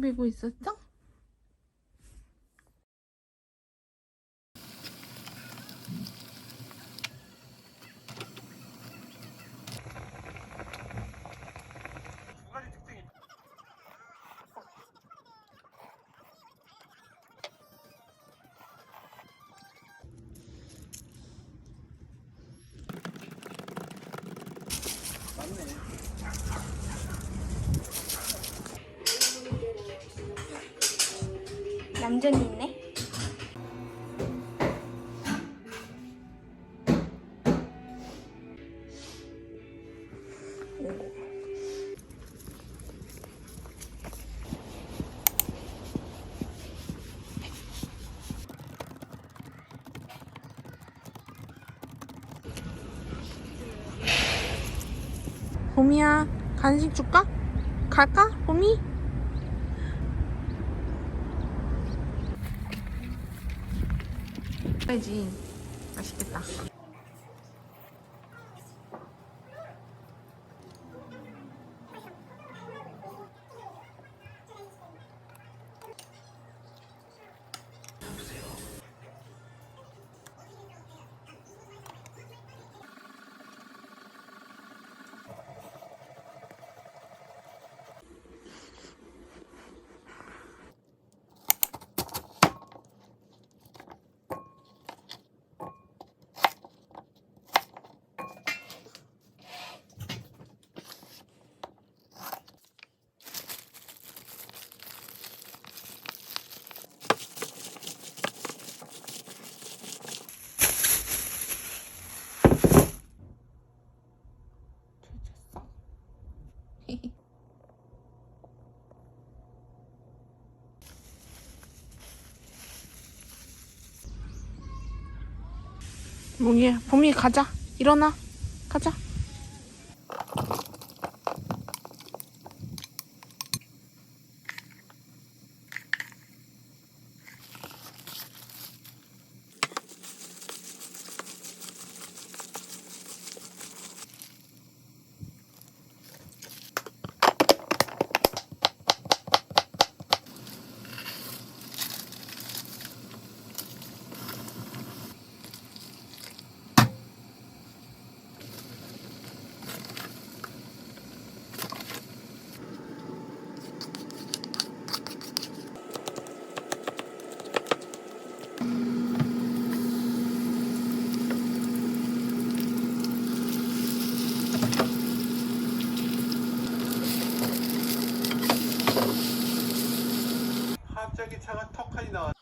베고 있었어? 얌전히 있네. 봄이야 간식 줄까? 갈까? 봄이? 빼지. 맛있겠다 몽이야 봄이 가자. 일어나. 가자 차가 턱하니 나와